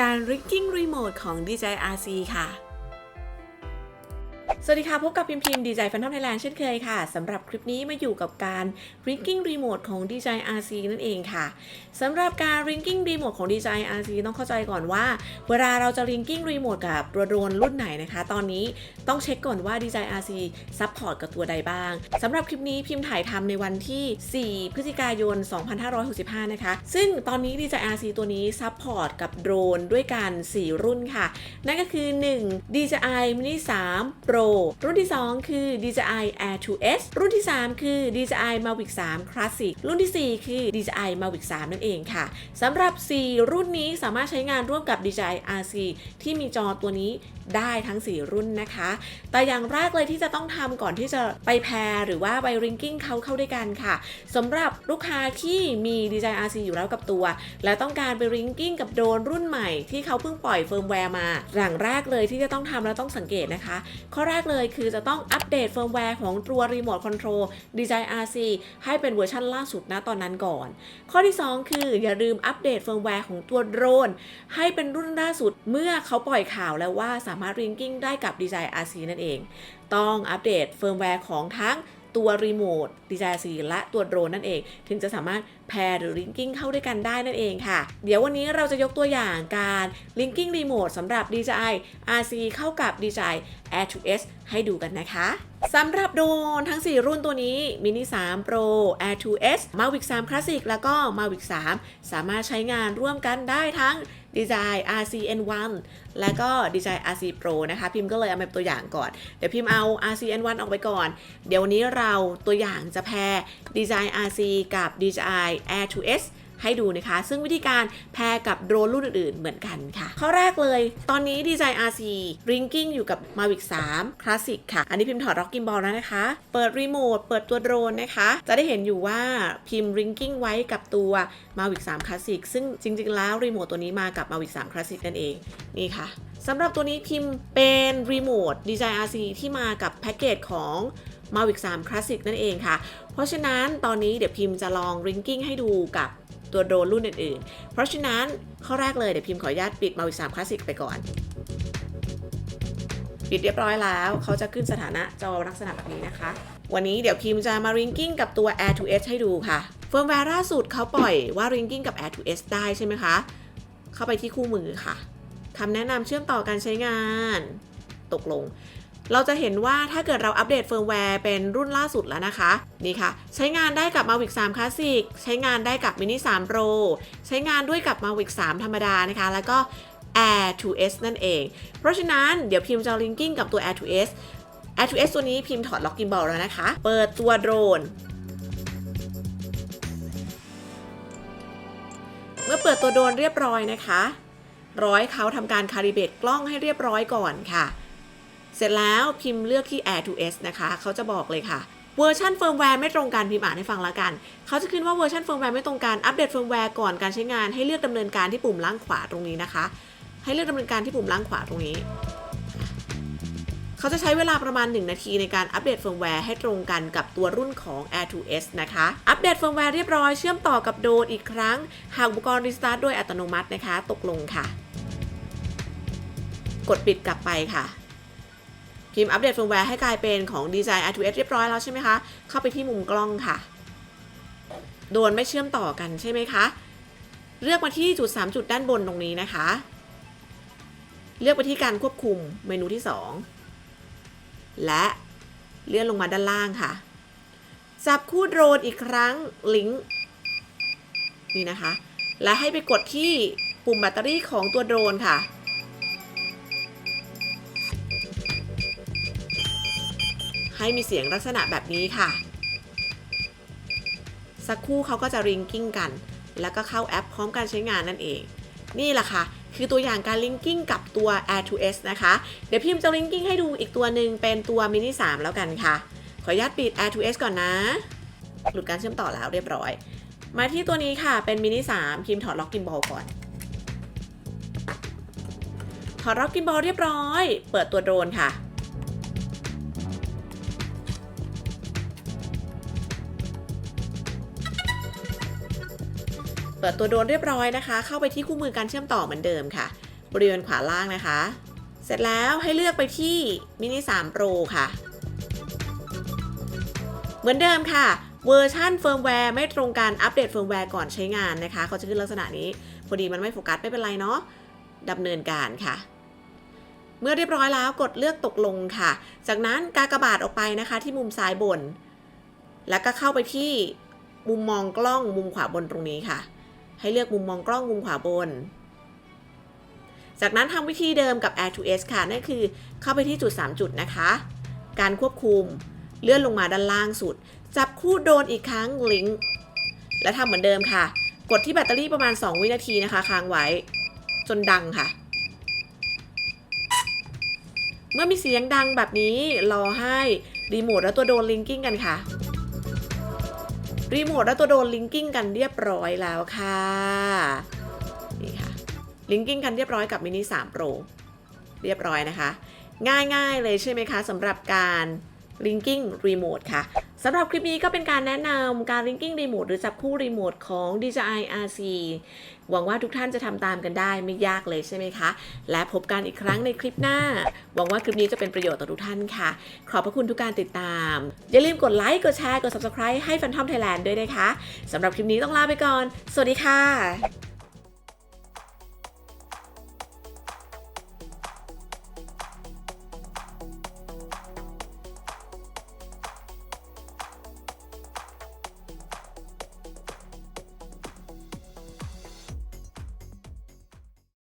การ Rigging Remote ของ DJI RC ค่ะ สวัสดีค่ะ พบกับพิมพิม DJI Phantom Thailand เช่นเคยค่ะสำหรับคลิปนี้มาอยู่กับการ Rigging Remote ของ DJI RC นั่นเองค่ะสำหรับการ Rigging Remote ของ DJI RC ต้องเข้าใจก่อนว่า เวลาเราจะ Rigging Remote กับตัวโดรนรุ่นไหนนะคะ ตอนนี้ต้องเช็คก่อนว่า DJI RC Support กับตัวใดบ้างสำหรับคลิปนี้พิมพ์ถ่ายทำในวันที่ 4 พฤศจิกายน 2565 นะคะ ซึ่งตอนนี้ DJI RC ตัวนี้ Support กับโดรนด้วยกัน 4 รุ่นค่ะ นั่นก็คือ 1 DJI Mini 3 Pro รุ่นที่ 2 คือ DJI Air 2S รุ่นที่ 3 คือ DJI Mavic 3 Classic รุ่นทีสี่ 4 คือ DJI Mavic 3 นั่นเองค่ะสำหรับ 4 รุ่นนี้สามารถใช้งานร่วมกับ DJI RC ที่มีจอตัวนี้ ได้ทั้ง 4 รุ่นนะคะ แต่อย่างแรกเลยที่จะต้องทำก่อนที่จะไปแพรหรือว่าไปริงกิ้งเขาเข้าด้วยกันค่ะสำหรับลูกค้าที่มี DJI RC อยู่แล้วกับตัว และต้องการไปริงกิ้งกับโดรนรุ่นใหม่ที่เขาเพิ่งปล่อยเฟิร์มแวร์มา อย่างแรกเลยที่จะต้องทำแล้วต้องสังเกตนะคะ ข้อแรกเลยคือจะต้องอัปเดตเฟิร์มแวร์ของตัวรีโมทคอนโทรล DJI RC ให้เป็นเวอร์ชันล่าสุดนะตอนนั้นก่อน ข้อที่ 2 คืออย่าลืมอัปเดตเฟิร์มแวร์ของตัวโดรนให้เป็นรุ่นล่าสุดเมื่อเขาปล่อยข่าวแล้วว่าสามารถริงกิ้งได้กับ DJI RC นั่นเอง ต้องอัปเดตเฟิร์มแวร์ของทั้งตัวรีโมท DJI RC และตัวโดรนนั่นเอง ถึงจะสามารถ แพรหรือลิงกิ้งเข้าด้วยกันได้นั่นเองค่ะ เดี๋ยววันนี้เราจะยกตัวอย่างการลิงกิ้งรีโมทสำหรับ DJI RC เข้ากับ DJI Air 2S ให้ดูกันนะคะสำหรับโดรนทั้ง 4 รุ่นตัวนี้ Mini 3 Pro Air 2S Mavic 3 Classic แล้วก็ Mavic 3 สามารถใช้งานร่วมกันได้ทั้ง DJI RC N1 และก็ DJI RC Pro นะคะ พิมพ์ก็เลยเอามาเป็นตัวอย่างก่อน เดี๋ยวพิมพ์เอา RC N1 ออกไปก่อน เดี๋ยววันนี้เราตัวอย่างจะแพร DJI RC กับ DJI Air 2S ให้ดูนะคะ ซึ่งวิธีการแพรกับโดรนรุ่นอื่นๆเหมือนกันค่ะ ข้อแรกเลย ตอนนี้ DJI RC Rinking อยู่กับ Mavic 3 Classic ค่ะ อันนี้พิมพ์ถอด Rocking Ball แล้วนะคะ เปิดรีโมทเปิดตัวโดรนนะคะ จะได้เห็นอยู่ว่าพิมพ์ Rinking ไว้กับตัว Mavic 3 Classic ซึ่งจริง ๆ แล้วรีโมทตัวนี้มากับ Mavic 3 Classic นั่นเองนี่ค่ะสำหรับตัวนี้พิมพ์เป็นรีโมท DJI RC ที่มากับแพ็กเกจของ Mavic 3 Classic นั่นเองค่ะ เพราะฉะนั้นตอนนี้เดี๋ยวพิมพ์จะลอง Rinking ให้ดูกับ ตัวโดรนรุ่นอื่นๆ เพราะฉะนั้นข้อแรกเลยเดี๋ยวพิมพ์ขออนุญาตปิด Mavic 3 Classic ไปก่อน ปิดเรียบร้อยแล้ว เขาจะขึ้นสถานะจอลักษณะแบบนี้นะคะ วันนี้เดี๋ยวพิมพ์จะมา Rinking กับตัว Air 2S ให้ดูค่ะ เฟิร์มแวร์ล่าสุดเขาปล่อยว่า Rinking กับ Air 2S ได้ใช่ไหมคะ เข้าไปที่คู่มือค่ะคำแนะนำเชื่อมต่อการใช้งาน ตกลง เราจะเห็นว่าถ้าเกิดเราอัปเดตเฟิร์มแวร์เป็นรุ่นล่าสุดแล้วนะคะ นี่ค่ะ ใช้งานได้กับ Mavic 3 Classic ใช้งานได้กับ Mini 3 Pro ใช้งานด้วยกับ Mavic 3 ธรรมดานะคะ แล้วก็ Air 2S นั่นเอง เพราะฉะนั้นเดี๋ยวพิมพ์จะลิงกิ้งกับตัว Air 2S Air 2S ตัวนี้พิมพ์ถอดล็อกกิมบอลแล้วนะคะ เปิดตัวโดรน เมื่อเปิดตัวโดรนเรียบร้อยนะคะ ร้อยเขาทำการคาลิเบตกล้องให้เรียบร้อยก่อนค่ะ เสร็จแล้วพิมพ์เลือกที่ Air 2S นะคะเขาจะบอกเลยค่ะเวอร์ชันเฟิร์มแวร์ไม่ตรงกันพิมพ์อ่านให้ฟังละกัน เขาจะขึ้นว่าเวอร์ชันเฟิร์มแวร์ไม่ตรงกัน อัปเดตเฟิร์มแวร์ก่อนการใช้งานให้เลือกดำเนินการที่ปุ่มล่างขวาตรงนี้นะคะ ให้เลือกดำเนินการที่ปุ่มล่างขวาตรงนี้ เขาจะใช้เวลาประมาณ 1 นาทีในการอัปเดตเฟิร์มแวร์ให้ตรงกันกับตัวรุ่นของ Air 2S นะคะ อัปเดตเฟิร์มแวร์เรียบร้อยเชื่อมต่อกับโดนอีกครั้ง หากอุปกรณ์รีสตาร์ทโดยอัตโนมัตินะคะ ตกลงค่ะ กดปิดกลับไปค่ะ พิมพ์อัปเดตเฟิร์มแวร์ให้กลายเป็นของ DJI Air 2S เรียบร้อยแล้วใช่ไหมคะ เข้าไปที่มุมกล้องค่ะ โดนไม่เชื่อมต่อกันใช่ไหมคะ เลือกมาที่จุด 3 จุดด้านบนตรงนี้นะคะ เลือกไปที่การควบคุมเมนูที่ 2 และเลื่อนลงมาด้านล่างค่ะ จับคู่โดรนอีกครั้งลิงก์นี่นะคะ และให้ไปกดที่ปุ่มแบตเตอรี่ของตัวโดรนค่ะ ให้มีเสียงลักษณะแบบนี้ค่ะ สักครู่เขาก็จะริงกิ้งกัน แล้วก็เข้าแอปพร้อมการใช้งานนั่นเอง นี่แหละค่ะ คือตัวอย่างการลิงกิ้งกับตัว Air 2S นะคะ เดี๋ยวพิมพ์จะลิงกิ้งให้ดูอีกตัวหนึ่งเป็นตัว Mini 3 แล้วกันค่ะ ขออนุญาตปิด Air 2S ก่อนนะ หลุดการเชื่อมต่อแล้วเรียบร้อย มาที่ตัวนี้ค่ะ เป็น Mini 3 พิมพ์ถอดล็อกกิมบอลก่อนถอดล็อกกิมบอลเรียบร้อย เปิดตัวโดรนค่ะ เปิดตัวโดรนเรียบร้อยนะคะ เข้าไปที่คู่มือการเชื่อมต่อเหมือนเดิมค่ะ บริเวณขวาล่างนะคะ เสร็จแล้วให้เลือกไปที่มินิ3 Pro ค่ะ เหมือนเดิมค่ะเวอร์ชันเฟิร์มแวร์ไม่ตรงกันอัปเดตเฟิร์มแวร์ก่อนใช้งานนะคะ เขาจะขึ้นลักษณะนี้ พอดีมันไม่โฟกัสไม่เป็นไรเนาะดำเนินการค่ะ เมื่อเรียบร้อยแล้วกดเลือกตกลงค่ะ จากนั้นกากบาทออกไปนะคะที่มุมซ้ายบน แล้วก็เข้าไปที่มุมมองกล้องมุมขวาบนตรงนี้ค่ะ ให้เลือกมุมมองกล้องมุมขวาบน จากนั้นทำวิธีเดิมกับ Air to S ค่ะ นั่นคือเข้าไปที่จุด 3 จุดนะคะ การควบคุมเลื่อนลงมาด้านล่างสุด จับคู่โดนอีกครั้งลิงก์และทำเหมือนเดิมค่ะ กดที่แบตเตอรี่ประมาณ 2 วินาทีนะคะ ค้างไว้ จนดังค่ะ เมื่อมีเสียงดังแบบนี้รอให้รีโมทและตัวโดนลิงกิ้งกันค่ะ รีโมทและตัวโดนลิงกิ้งกันเรียบร้อยแล้วค่ะนี่ค่ะลิงกิ้งกันเรียบร้อยกับมินิ3 Pro เรียบร้อยนะคะ ง่ายๆเลยใช่ไหมคะสำหรับการ Linking Remote ค่ะสำหรับคลิปนี้ก็เป็นการแนะนำการ Linking Remote หรือจับคู่รีโมทของ DJI RC หวังว่าทุกท่านจะทำตามกันได้ไม่ยากเลยใช่ไหมคะ และพบกันอีกครั้งในคลิปหน้า หวังว่าคลิปนี้จะเป็นประโยชน์ต่อทุกท่านค่ะ ขอบพระคุณทุกการติดตาม อย่าลืมกดไลค์ กดแชร์ กด Subscribe ให้ Phantom Thailand ด้วยนะคะสำหรับคลิปนี้ต้องลาไปก่อน สวัสดีค่ะ